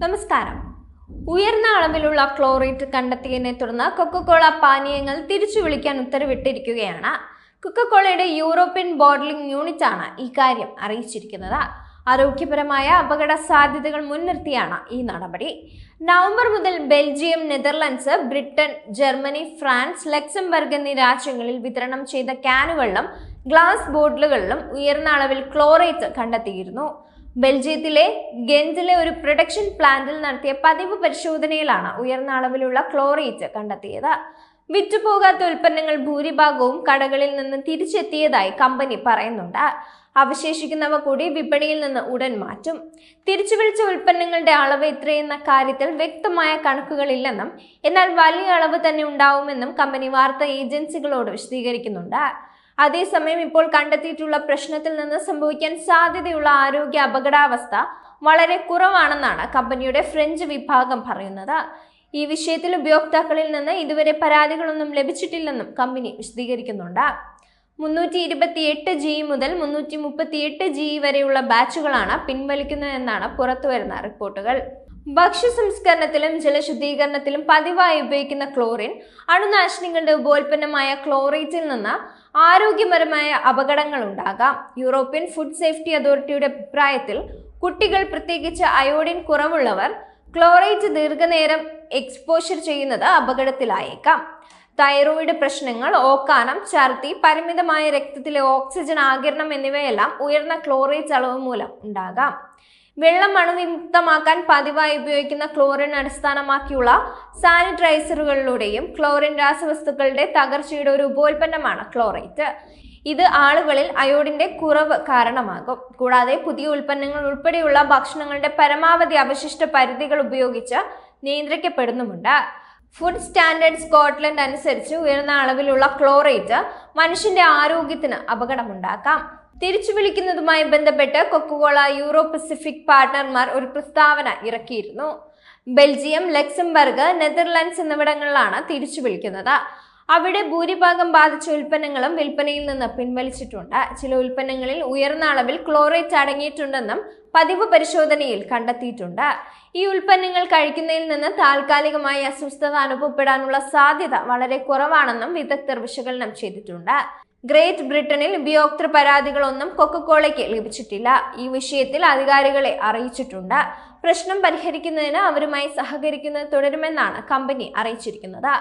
നമസ്കാരം. ഉയർന്ന അളവിലുള്ള ക്ലോറേറ്റ് കണ്ടെത്തിയതിനെ തുടർന്ന് കൊക്കക്കോള പാനീയങ്ങൾ തിരിച്ചു വിളിക്കാൻ ഉത്തരവിട്ടിരിക്കുകയാണ്. കൊക്കക്കോളയുടെ യൂറോപ്യൻ ബോട്ടിലിംഗ് യൂണിറ്റാണ് ഈ കാര്യം അറിയിച്ചിരിക്കുന്നത്. ആരോഗ്യപരമായ അപകട സാധ്യതകൾ മുൻനിർത്തിയാണ് ഈ നടപടി. നവംബർ മുതൽ Belgium Netherlands Britain Germany France Luxembourg എന്നീ രാജ്യങ്ങളിൽ വിതരണം ചെയ്ത ക്യാനുകളിലും ഗ്ലാസ് ബോട്ടിലുകളിലും ഉയർന്ന അളവിൽ ക്ലോറേറ്റ് കണ്ടെത്തിയിരുന്നു. ബെൽജിയത്തിലെ ഗെൻസിലെ ഒരു പ്രൊഡക്ഷൻ പ്ലാന്റിൽ നടത്തിയ പതിവ് പരിശോധനയിലാണ് ഉയർന്ന അളവിലുള്ള ക്ലോറേറ്റ് കണ്ടെത്തിയത്. വിറ്റുപോകാത്ത ഉൽപ്പന്നങ്ങൾ ഭൂരിഭാഗവും കടകളിൽ നിന്ന് തിരിച്ചെത്തിയതായി കമ്പനി പറയുന്നുണ്ട്. അവശേഷിക്കുന്നവ കൂടി വിപണിയിൽ നിന്ന് ഉടൻ മാറ്റും. തിരിച്ചു വിളിച്ച ഉൽപ്പന്നങ്ങളുടെ അളവ് എത്രയെന്ന കാര്യത്തിൽ വ്യക്തമായ കണക്കുകളില്ലെന്നും എന്നാൽ വലിയ അളവ് തന്നെ ഉണ്ടാവുമെന്നും കമ്പനി വാർത്താ ഏജൻസികളോട് വിശദീകരിക്കുന്നുണ്ട്. അതേസമയം ഇപ്പോൾ കണ്ടെത്തിയിട്ടുള്ള പ്രശ്നത്തിൽ നിന്ന് സംഭവിക്കാൻ സാധ്യതയുള്ള ആരോഗ്യ അപകടാവസ്ഥ വളരെ കുറവാണെന്നാണ് കമ്പനിയുടെ ഫ്രഞ്ച് വിഭാഗം പറയുന്നത്. ഈ വിഷയത്തിൽ ഉപയോക്താക്കളിൽ നിന്ന് ഇതുവരെ പരാതികളൊന്നും ലഭിച്ചിട്ടില്ലെന്നും കമ്പനി വിശദീകരിക്കുന്നുണ്ട്. മുന്നൂറ്റി ഇരുപത്തി എട്ട് ജി മുതൽ മുന്നൂറ്റി മുപ്പത്തി എട്ട് ജി വരെയുള്ള ബാച്ചുകളാണ് പിൻവലിക്കുന്നതെന്നാണ് പുറത്തുവരുന്ന റിപ്പോർട്ടുകൾ. ഭക്ഷ്യ സംസ്കരണത്തിലും ജലശുദ്ധീകരണത്തിലും പതിവായി ഉപയോഗിക്കുന്ന ക്ലോറിൻ അണുനാശിനികളുടെ ഉപോൽപ്പന്നമായ ക്ലോറേറ്റിൽ നിന്ന് ആരോഗ്യപരമായ അപകടങ്ങൾ ഉണ്ടാകാം. യൂറോപ്യൻ ഫുഡ് സേഫ്റ്റി അതോറിറ്റിയുടെ അഭിപ്രായത്തിൽ കുട്ടികൾ പ്രത്യേകിച്ച് അയോഡിൻ കുറവുള്ളവർ ക്ലോറേറ്റ് ദീർഘനേരം എക്സ്പോഷർ ചെയ്യുന്നത് അപകടത്തിലായേക്കാം. തൈറോയിഡ് പ്രശ്നങ്ങൾ ഓക്കാനം ഛർദി പരിമിതമായ രക്തത്തിലെ ഓക്സിജൻ ആകിരണം എന്നിവയെല്ലാം ഉയർന്ന ക്ലോറേറ്റ് അളവ് മൂലം ഉണ്ടാകാം. വെള്ളം അണുവിമുക്തമാക്കാൻ പതിവായി ഉപയോഗിക്കുന്ന ക്ലോറിൻ അടിസ്ഥാനമാക്കിയുള്ള സാനിറ്റൈസറുകളിലൂടെയും ക്ലോറിൻ രാസവസ്തുക്കളുടെ തകർച്ചയുടെ ഒരു ഉപോൽപ്പന്നമാണ് ക്ലോറൈറ്റ്. ഇത് ആളുകളിൽ അയോഡിന്റെ കുറവ് കാരണമാകും. കൂടാതെ പുതിയ ഉൽപ്പന്നങ്ങൾ ഉൾപ്പെടെയുള്ള ഭക്ഷണങ്ങളുടെ പരമാവധി അവശിഷ്ട പരിധികൾ ഉപയോഗിച്ച് നിയന്ത്രിക്കപ്പെടുന്നുമുണ്ട്. ഫുഡ് സ്റ്റാൻഡേർഡ് സ്കോട്ട്ലൻഡ് അനുസരിച്ച് ഉയർന്ന അളവിലുള്ള ക്ലോറേറ്റ് മനുഷ്യന്റെ ആരോഗ്യത്തിന് അപകടമുണ്ടാക്കാം. തിരിച്ചു വിളിക്കുന്നതുമായി ബന്ധപ്പെട്ട് കൊക്കുകോള യൂറോ പസഫിക് പാർട്ട്ണർമാർ ഒരു പ്രസ്താവന ഇറക്കിയിരുന്നു. ബെൽജിയം ലക്സംബർഗ് നെതർലാൻഡ്സ് എന്നിവിടങ്ങളിലാണ് തിരിച്ചു വിളിക്കുന്നത്. അവിടെ ഭൂരിഭാഗം ബാധിച്ച ഉൽപ്പന്നങ്ങളും വിൽപ്പനയിൽ നിന്ന് പിൻവലിച്ചിട്ടുണ്ട്. ചില ഉൽപ്പന്നങ്ങളിൽ ഉയർന്ന അളവിൽ ക്ലോറേറ്റ് അടങ്ങിയിട്ടുണ്ടെന്നും പതിവ് പരിശോധനയിൽ കണ്ടെത്തിയിട്ടുണ്ട്. ഈ ഉൽപ്പന്നങ്ങൾ കഴിക്കുന്നതിൽ നിന്ന് താൽക്കാലികമായി അസ്വസ്ഥത അനുഭവപ്പെടാനുള്ള സാധ്യത വളരെ കുറവാണെന്നും വിദഗ്ധർ വിശകലനം ചെയ്തിട്ടുണ്ട്. ഗ്രേറ്റ് ബ്രിട്ടനിൽ ഉപയോക്തൃ പരാതികളൊന്നും കൊക്കക്കോളയ്ക്ക് ലഭിച്ചിട്ടില്ല. ഈ വിഷയത്തിൽ അധികാരികളെ അറിയിച്ചിട്ടുണ്ട്. പ്രശ്നം പരിഹരിക്കുന്നതിന് അവരുമായി സഹകരിക്കുന്നത് തുടരുമെന്നാണ് കമ്പനി അറിയിച്ചിരിക്കുന്നത്.